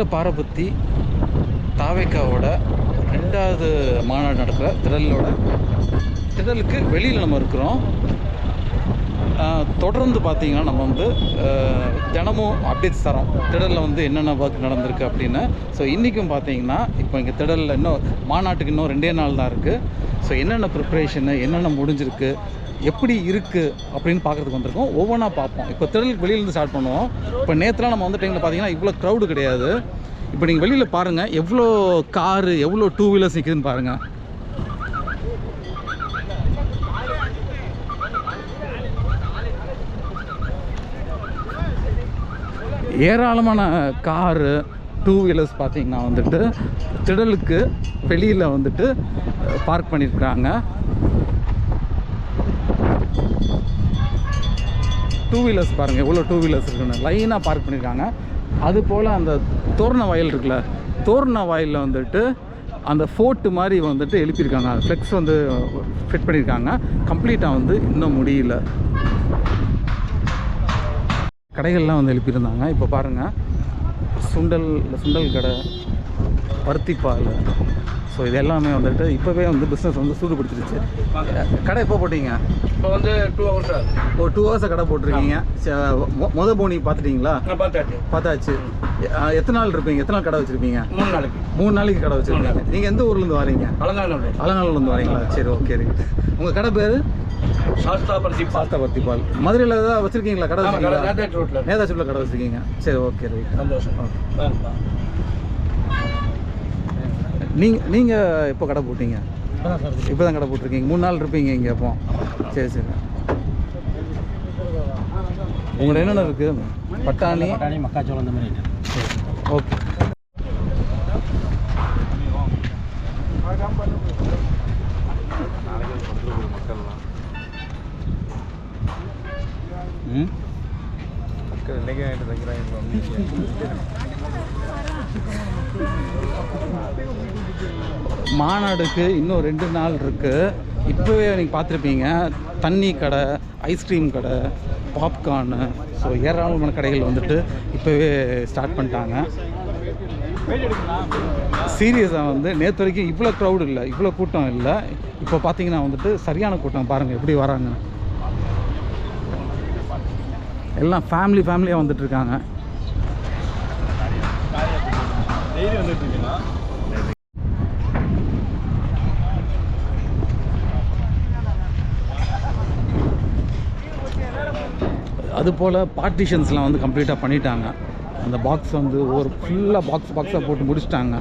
மதுரை பாரபத்தி தாவேக்காவோட ரெண்டாவது மாநாடு நடக்கிற திடலோட திடலுக்கு வெளியில் நம்ம இருக்கிறோம். தொடர்ந்து பார்த்தீங்கன்னா நம்ம வந்து தினமும் அப்டேட்ஸ் தரோம். திடலில் வந்து என்னென்ன ஒர்க் நடந்திருக்கு அப்படின்னு. ஸோ இன்றைக்கும் பார்த்தீங்கன்னா இப்போ இங்கே திடலில் இன்னும் மாநாட்டுக்கு இன்னும் ரெண்டே நாள் தான் இருக்குது ஸோ என்னென்ன ப்ரிப்ரேஷனு என்னென்ன முடிஞ்சிருக்கு? எப்படி இருக்குது அப்படின்னு பார்க்குறதுக்கு வந்திருக்கோம். ஒவ்வொன்றா பார்ப்போம். இப்போ திடலுக்கு வெளியிலேருந்து ஸ்டார்ட் பண்ணுவோம். இப்போ நேற்றுலாம் நம்ம வந்து டைமில் பார்த்தீங்கன்னா இவ்வளோ க்ரௌடு கிடையாது. இப்போ நீங்கள் வெளியில் பாருங்கள் எவ்வளோ காரு எவ்வளோ டூ வீலர்ஸ் நிற்குதுன்னு பாருங்கள் ஏராளமான காரு டூ வீலர்ஸ் பார்த்தீங்கன்னா வந்துட்டு திடலுக்கு வெளியில் வந்துட்டு பார்க் பண்ணியிருக்கிறாங்க டூ வீலர்ஸ் பாருங்கள் எவ்வளோ டூ வீலர்ஸ் இருக்குன்னு. லைனாக பார்க் பண்ணியிருக்காங்க அது போல் அந்த தோரண வயல் இருக்குல்ல தோரண வயலில் வந்துட்டு அந்த ஃபோர்ட்டு மாதிரி வந்துட்டு எழுப்பியிருக்காங்க. ஃப்ளெக்ஸ் வந்து ஃபிட் பண்ணியிருக்காங்க. கம்ப்ளீட்டாக வந்து இன்னும் முடியல. கடைகள்லாம் வந்து எழுப்பியிருந்தாங்க. இப்போ பாருங்கள் சுண்டல் சுண்டல் கடை பருத்திப்பால் ஸோ இது எல்லாமே வந்துட்டு இப்போவே வந்து பிஸ்னஸ் வந்து சூடு பிடிச்சிருச்சு கடை எப்போ போட்டீங்க? இப்போ வந்து டூ ஹவர்ஸ் ஆகுது. ஒரு டூ ஹவர்ஸாக கடை போட்டிருக்கீங்க. மொத போனி பார்த்துட்டீங்களா பார்த்தாச்சு எத்தனை நாள் இருப்பீங்க? எத்தனை நாள் கடை வச்சுருப்பீங்க? மூணு நாளைக்கு. மூணு நாளைக்கு கடை வச்சுருக்கீங்க. நீங்கள் எந்த ஊர்லேருந்து வரீங்க? அலங்காநல்லூர் அலங்காநல்லூர்லேருந்து வரீங்களா? சரி ஓகே உங்கள் கடை பேர்? சாஸ்தா பரிசி சாஸ்தா பருத்திப்பால் மதுரையில் ஏதாவது வச்சுருக்கீங்களா? கடை வச்சுருக்கீங்களா? நேதாஜியில் கடை வச்சுருக்கீங்க. சரி ஓகே ரைட் சந்தோஷம். வேணுமா நீங்கள் நீங்கள் எப்போ கடை போட்டீங்க? இப்போ தான் கடை போட்டிருக்கீங்க. மூணு நாள் இருப்பீங்க இங்கே அப்போ. சரி சரி. உங்கள்ட்ட என்னென்ன இருக்குது பட்டாணி. பட்டாணி மக்காச்சோளம் அந்த மாதிரி ஓகே. ம்? மாநாடுக்கு இன்னும் ரெண்டு நாள் இருக்குது இப்போவே நீங்கள் பார்த்துருப்பீங்க. தண்ணி கடை ஐஸ்கிரீம் கடை பாப்கார்னு ஸோ ஏராளமான கடைகள் வந்துட்டு இப்போவே ஸ்டார்ட் பண்ணிட்டாங்க. சீரியஸாக வந்து நேற்று வரைக்கும் இவ்வளோ க்ரௌடு இல்லை இவ்வளோ கூட்டம் இல்லை. இப்போ பார்த்தீங்கன்னா வந்துட்டு சரியான கூட்டம் பாருங்கள் எப்படி வராங்க. எல்லாம் ஃபேமிலி ஃபேமிலியாக வந்துட்டு அதுபோல் பார்ட்டிஷன்ஸ்லாம் வந்து கம்ப்ளீட்டாக பண்ணிட்டாங்க. அந்த பாக்ஸ் வந்து ஒரு ஃபுல்லாக பாக்ஸ் பாக்ஸாக போட்டு முடிச்சிட்டாங்க.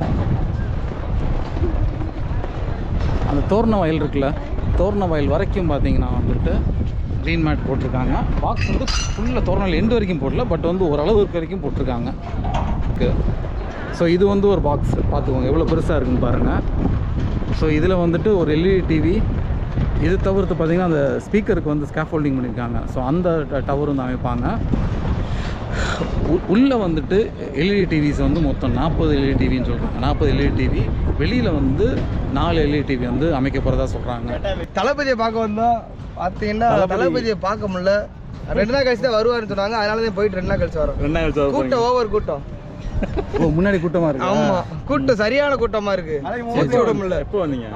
அந்த தோரண வயல் இருக்குல்ல தோரண வயல் வரைக்கும் பார்த்தீங்கன்னா வந்துட்டு க்ரீன் மேட் போட்டிருக்காங்க. பாக்ஸ் வந்து ஃபுல்லாக தோரணல் எண்டு வரைக்கும் போடல பட் வந்து ஓரளவு இருக்க வரைக்கும் போட்டிருக்காங்க. ஸோ இது வந்து ஒரு பாக்ஸ் பார்த்துக்கோங்க எவ்வளோ பெருசாக இருக்குன்னு பாருங்கள் ஸோ இதில் வந்துட்டு ஒரு எல்இடி டிவி இது தவிர்த்து பார்த்தீங்கன்னா அந்த ஸ்பீக்கருக்கு வந்து ஸ்கேஃபோல்டிங் பண்ணியிருக்காங்க ஸோ அந்த டவரும் தான் அமைப்பாங்க. உள்ள வந்துட்டு எல்இடி டிவிஸ் வந்து மொத்தம் நாற்பது எல்இடி டிவின்னு சொல்கிறாங்க நாற்பது எல்இடி டிவி வெளியில் வந்து நாலு எல்இடி டிவி வந்து அமைக்க போகிறதா சொல்கிறாங்க தளபதியை பார்க்க வந்தோம் பார்த்தீங்கன்னா தளபதி- தளபதியை பார்க்க முடியல. ரெண்டு நாள் கழிச்சு தான் வருவாருன்னு சொன்னாங்க. அதனால தான் போயிட்டு ரெண்டு நாள் கழிச்சு வரோம். கூட்டம் ஓவர் கூட்டம். முன்னாடி கூட்டமாக இருக்கு? ஆமா. கூட்டம் சரியான கூட்டமா இருக்கு. மூச்சு விட முடியல எப்போ வந்தீங்க?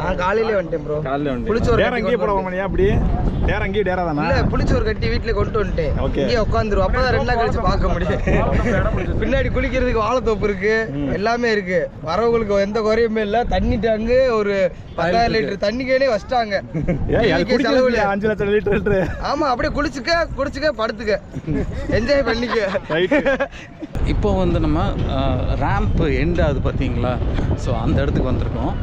நான் காலையிலே வந்துட்டேன் ப்ரோ காலையில வந்து புளிச்சோறு டேர் கொண்டு போட. முடியா அப்படியே டேர் அங்கேயே டேரா தானா? இல்ல புளிச்சோறு கட்டி வீட்டுல கொண்டு வந்துட்டேன். Okay. இங்கே உட்காந்துரும் அப்பதான் ரெண்டு நாள் கழிச்சு பார்க்க முடியும். பின்னாடி குளிக்கிறதுக்கு வாழைத்தோப்பு இருக்கு. எல்லாமே இருக்கு. வரவங்களுக்கு எந்த குறையுமே இல்ல. தண்ணி டேங்கு ஒரு பத்தாயிரம் லிட்டர் தண்ணி கேனே வச்சிட்டாங்க. அஞ்சு லட்சம் லிட்டர் லிட்டரு. ஆமா அப்படியே குளிச்சுக்க குடிச்சுக்க படுத்துக்க. என்ஜாய் பண்ணிக்க. இப்போ வந்து நம்ம ரேம்ப் எண்ட் ஆகுது பார்த்தீங்களா? ஸோ அந்த இடத்துக்கு வந்திருக்கோம்.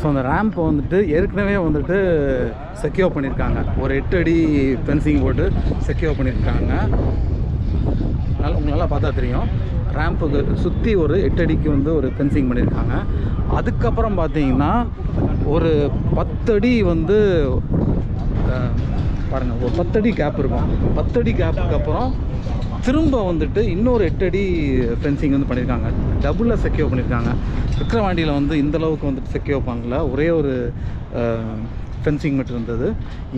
ஸோ அந்த ரேம்ப் வந்துட்டு ஏற்கனவே வந்துட்டு செக்யூர் பண்ணியிருக்காங்க. ஒரு எட்டு அடி ஃபென்சிங் போட்டு செக்யூர் பண்ணியிருக்காங்க. அதனால் உங்களால் பார்த்தா தெரியும். ரேம்புக்கு சுற்றி ஒரு எட்டு அடிக்கு வந்து ஒரு ஃபென்சிங் பண்ணியிருக்காங்க அதுக்கப்புறம் பார்த்தீங்கன்னா ஒரு பத்து அடி வந்து பாருங்கள் ஒரு பத்தடி கேப் இருக்கும். பத்தடி கேப்புக்கு அப்புறம் திரும்ப வந்துட்டு இன்னொரு எட்டடி ஃபென்சிங் வந்து பண்ணியிருக்காங்க டபுளில் செக்யூர் பண்ணியிருக்காங்க விக்ரவாண்டியில் வந்து இந்தளவுக்கு வந்துட்டு செக்யூர் பண்ணல. ஒரே ஒரு ஃபென்சிங் மட்டும் இருந்தது.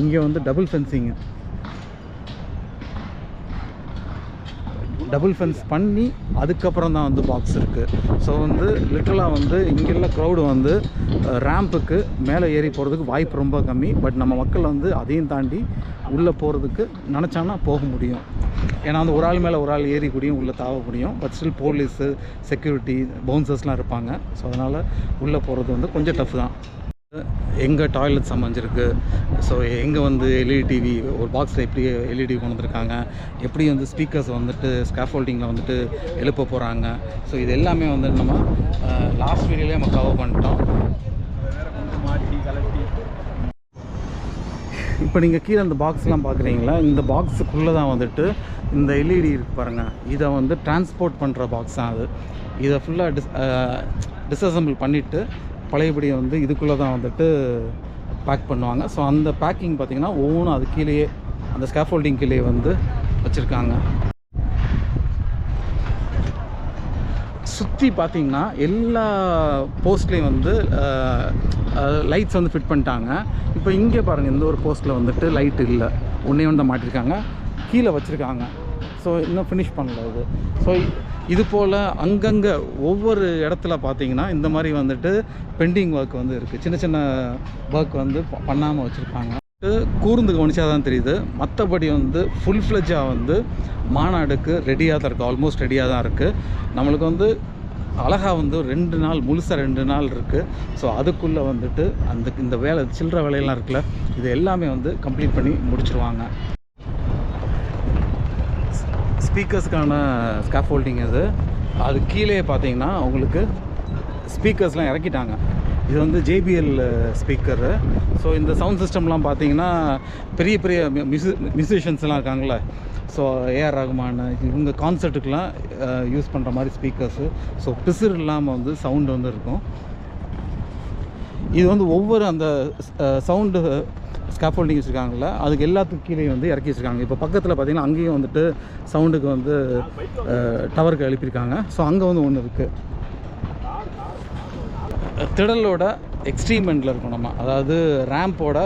இங்கே வந்து டபுள் ஃபென்சிங் டபுள் ஃபென்ஸ் பண்ணி அதுக்கப்புறம் தான் வந்து பாக்ஸ் இருக்குது ஸோ வந்து லிட்டலாக வந்து இங்கெல்லாம் க்ரௌடு வந்து ரேம்புக்கு மேலே ஏறி போகிறதுக்கு வாய்ப்பு ரொம்ப கம்மி. பட் நம்ம மக்கள் வந்து அதையும் தாண்டி உள்ளே போகிறதுக்கு நினச்சானா போக முடியும். ஏன்னா வந்து ஒரு ஆள் மேலே ஒரு ஆள் ஏறி கூடியும் உள்ளே தாவ முடியும் பட் ஸ்டில் போலீஸு செக்யூரிட்டி பவுன்சர்ஸ்லாம் இருப்பாங்க. ஸோ அதனால் உள்ளே போகிறது வந்து கொஞ்சம் டஃப் தான். எங்கே டாய்லெட்ஸ் அமைஞ்சிருக்கு ஸோ எங்கே வந்து எல்இடி டிவி ஒரு பாக்ஸில் எப்படி எல்இடி கொண்டு வந்திருக்காங்க எப்படி வந்து ஸ்பீக்கர்ஸ் வந்துட்டு ஸ்கேஃபோல்டிங்கில் வந்துட்டு எழுப்ப போகிறாங்க ஸோ இது எல்லாமே வந்து நம்ம லாஸ்ட் வீடியோலேயே நம்ம கவர் பண்ணிட்டோம். இப்போ நீங்கள் கீழே அந்த பாக்ஸ்லாம் பார்க்குறீங்களா இந்த பாக்ஸுக்குள்ளே தான் வந்துட்டு இந்த எல்இடி இருக்கு பாருங்கள் இதை வந்து டிரான்ஸ்போர்ட் பண்ணுற பாக்ஸ் தான் அது. இதை ஃபுல்லாக டிஸ் டிஸ்அசம்பிள் பண்ணிவிட்டு பழையபடி வந்து இதுக்குள்ளே தான் வந்துட்டு பேக் பண்ணுவாங்க. ஸோ அந்த பேக்கிங் பார்த்திங்கன்னா ஒவ்வொன்றும் அது கீழேயே அந்த ஸ்கேஃபோல்டிங் கீழே வந்து வச்சுருக்காங்க. சுற்றி பார்த்தீங்கன்னா எல்லா போஸ்ட்லேயும் வந்து லைட்ஸ் வந்து ஃபிட் பண்ணிட்டாங்க. இப்போ இங்கே பாருங்கள் இந்த ஒரு போஸ்ட்டில் வந்துட்டு லைட் இல்லை. ஒன்றே ஒன்று தான் மாட்டிருக்காங்க. கீழே வச்சுருக்காங்க. ஸோ இன்னும் ஃபினிஷ் பண்ணல இது ஸோ இது போல் அங்கங்கே ஒவ்வொரு இடத்துல பார்த்தீங்கன்னா இந்த மாதிரி வந்துட்டு பெண்டிங் ஒர்க் வந்து இருக்குது சின்ன சின்ன ஒர்க் வந்து பண்ணாமல் வச்சுருப்பாங்க. கூர்ந்து கவனிச்சா தான் தெரியுது. மற்றபடி வந்து ஃபுல் ஃப்ளெஜாக வந்து மாநாடுக்கு ரெடியாக தான் இருக்குது ஆல்மோஸ்ட் ரெடியாக தான் இருக்குது நம்மளுக்கு வந்து அழகாக வந்து ரெண்டு நாள் முழுசாக ரெண்டு நாள் இருக்குது ஸோ அதுக்குள்ளே வந்துட்டு அந்த இந்த வேலை சில்லற வேலையெல்லாம் இருக்குல்ல இது எல்லாமே வந்து கம்ப்ளீட் பண்ணி முடிச்சுருவாங்க. ஸ்பீக்கர்ஸ்க்கான ஸ்காஃபோல்டிங் இது. அது கீழே பார்த்தீங்கன்னா உங்களுக்கு ஸ்பீக்கர்ஸ்லாம் இறக்கிட்டாங்க. இது வந்து ஜேபிஎல் ஸ்பீக்கரு ஸோ இந்த சவுண்ட் சிஸ்டம்லாம் பார்த்தீங்கன்னா பெரிய பெரிய மியூசி மியூசிஷியன்ஸ்லாம் இருக்காங்களே ஸோ ஏஆர் ரகுமான் இவங்க கான்சர்ட்டுக்கெலாம் யூஸ் பண்ணுற மாதிரி ஸ்பீக்கர்ஸு ஸோ பிசிறு இல்லாமல் வந்து சவுண்டு வந்து இருக்கும். இது வந்து ஒவ்வொரு அந்த சவுண்டு ஸ்காஃபோல்டிங் வச்சுருக்காங்கல்ல அதுக்கு எல்லாத்துக்கும் கீழே வந்து இறக்கி வச்சுருக்காங்க. இப்போ பக்கத்தில் பார்த்தீங்கன்னா அங்கேயும் வந்துட்டு சவுண்டுக்கு வந்து டவருக்கு எழுப்பியிருக்காங்க. ஸோ அங்கே வந்து ஒன்று இருக்குது திடலோட எக்ஸ்ட்ரீம் எண்டில் இருக்கும் நம்ம. அதாவது ரேம்போட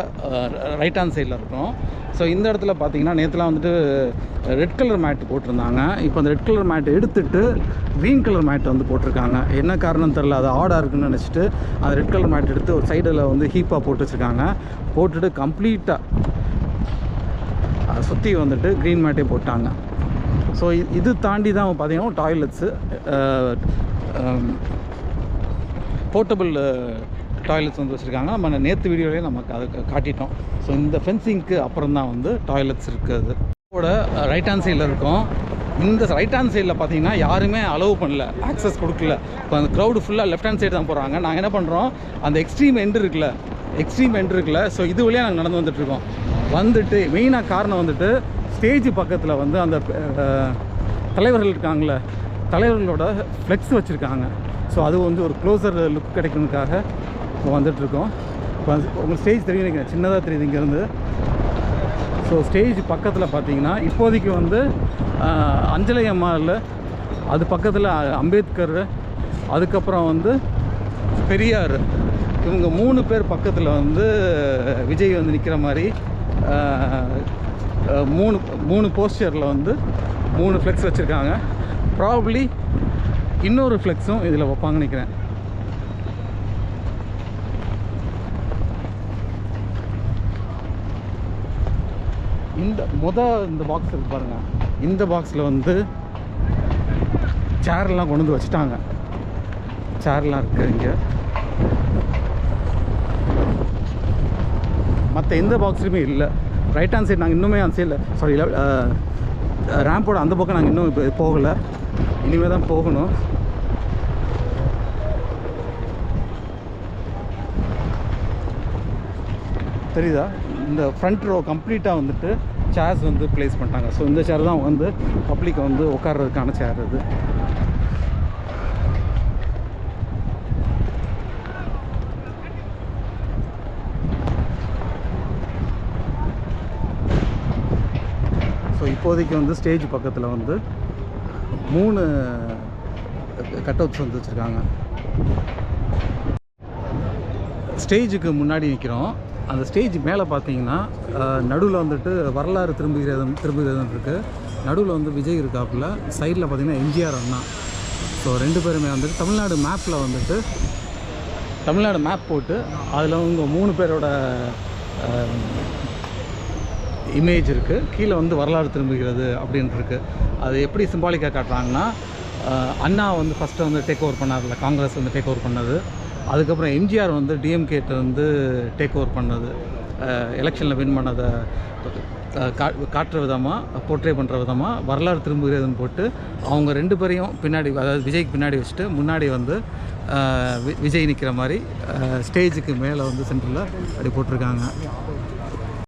ரைட் ஹேண்ட் சைடில் இருக்கும். ஸோ இந்த இடத்துல பார்த்தீங்கன்னா நேற்றுலாம் வந்துட்டு ரெட் கலர் மேட் போட்டிருந்தாங்க. இப்போ அந்த ரெட் கலர் மேட் எடுத்துட்டு க்ரீன் கலர் மேட் வந்து போட்டிருக்காங்க. என்ன காரணம் தெரில அது ஆடாக இருக்குன்னு நினச்சிட்டு அந்த ரெட் கலர் மேட் எடுத்து ஒரு சைடில் வந்து ஹீப்பாக போட்டு வச்சுருக்காங்க. போட்டுட்டு கம்ப்ளீட்டாக சுற்றி வந்துட்டு க்ரீன் மேட்டே போட்டாங்க. ஸோ இது தாண்டி தான் பார்த்தீங்கன்னா டாய்லெட்ஸு போர்ட்டபிள் டாய்லெட்ஸ் வந்து வச்சுருக்காங்க. நம்ம நேற்று வீடியோலேயே நமக்கு அதை காட்டிட்டோம். ஸோ இந்த ஃபென்சிங்க்கு அப்புறம் தான் வந்து டாய்லெட்ஸ் இருக்குது கூட ரைட் ஹேண்ட் சைடில் இருக்கும். இந்த ரைட் ஹேண்ட் சைடில் பார்த்தீங்கன்னா யாருமே அலோவ் பண்ணல. ஆக்சஸ் கொடுக்கல. இப்போ அந்த க்ரௌடு ஃபுல்லாக லெஃப்ட் ஹேண்ட் சைடு தான் போகிறாங்க நாங்கள் என்ன பண்ணுறோம் அந்த எக்ஸ்ட்ரீம் எண்ட் இருக்குல்ல எக்ஸ்ட்ரீம் எண்டு இருக்குல்ல ஸோ இது வழியாக நாங்கள் நடந்து வந்துட்டுருக்கோம் வந்துட்டு மெயினாக காரணம் வந்துட்டு ஸ்டேஜ் பக்கத்தில் வந்து அந்த தலைவர்கள் இருக்காங்களே தலைவர்களோட ஃப்ளெக்ஸ் வச்சுருக்காங்க. ஸோ அது வந்து ஒரு க்ளோசர் லுக் கிடைக்கிறதுக்காக இப்போ வந்துட்டுருக்கோம். இப்போ உங்களுக்கு ஸ்டேஜ் தெரியும் நினைக்கிறேன். சின்னதாக தெரியுது இங்கேருந்து. ஸோ ஸ்டேஜ் பக்கத்தில் பார்த்தீங்கன்னா இப்போதைக்கு வந்து ஆஹ், அஞ்சலை அம்மாவில் அது பக்கத்தில் அம்பேத்கர் அதுக்கப்புறம் வந்து பெரியார். இவங்க மூணு பேர் பக்கத்தில் வந்து விஜய் வந்து நிற்கிற மாதிரி மூணு மூணு போஸ்டரில் வந்து மூணு ஃப்ளெக்ஸ் வச்சுருக்காங்க. ப்ராபப்ளி இன்னொரு ஃப்ளெக்ஸும் இதில் வைப்பாங்கன்னு நினைக்கிறேன். இந்த முத இந்த பாக்ஸ் இருக்கு பாருங்க. இந்த பாக்ஸில் வந்து சேர்லாம் கொண்டு வந்து வச்சுட்டாங்க. சேர்லாம் இருக்குது இங்கே. மற்ற எந்த பாக்ஸ்லையுமே இல்லை. ரைட் ஹேண்ட் சைடு நாங்கள் இன்னுமே அந்த சைடில் சாரி ரேம்போட அந்த பக்கம் நாங்கள் இன்னும் இப்போ போகலை. இனிமேல் தான் போகணும். தெரியுதா? இந்த ஃப்ரண்ட் ரோ கம்ப்ளீட்டாக வந்துட்டு சேர்ஸ் வந்து ப்ளேஸ் பண்ணிட்டாங்க. ஸோ இந்த சேர் தான் வந்து பப்ளிக் வந்து உட்கார்றதுக்கான சேர் இது. இப்போதைக்கு வந்து ஸ்டேஜ் பக்கத்தில் வந்து மூணு கட் அவுட்ஸ் வந்து வச்சுருக்காங்க. ஸ்டேஜுக்கு முன்னாடி நிற்கிறோம் அந்த ஸ்டேஜ் மேலே பார்த்தீங்கன்னா நடுவில் வந்துட்டு வரலாறு திரும்புகிறதும் திரும்புகிறதும் இருக்குது நடுவில் வந்து விஜய் இருக்காப்புல. சைடில் பார்த்தீங்கன்னா எம்ஜிஆர் அண்ணா. ஸோ ரெண்டு பேருமே வந்துட்டு தமிழ்நாடு மேப்பில் வந்துட்டு தமிழ்நாடு மேப் போட்டு அதில் அவங்க மூணு பேரோட இமேஜ் இருக்குது கீழே வந்து வரலாறு திரும்புகிறது அப்படின்ட்டுருக்கு அது எப்படி சிம்பாலிக்காக காட்டுறாங்கன்னா அண்ணா வந்து ஃபஸ்ட்டு வந்து டேக் ஓவர் பண்ணார்ல. காங்கிரஸ் வந்து டேக் ஓவர் பண்ணது. அதுக்கப்புறம் எம்ஜிஆர் வந்து டிஎம்கேட்ட வந்து டேக் ஓவர் பண்ணது. எலெக்ஷனில் வின் பண்ணதை காட்டுற விதமாக போர்ட்ரே பண்ணுற விதமாக வரலாறு திரும்புகிறதுன்னு போட்டு அவங்க ரெண்டு பேரையும் பின்னாடி அதாவது விஜய்க்கு பின்னாடி வச்சுட்டு முன்னாடி வந்து விஜய் நிற்கிற மாதிரி ஸ்டேஜுக்கு மேலே வந்து சென்டரில் அப்படி போட்டிருக்காங்க.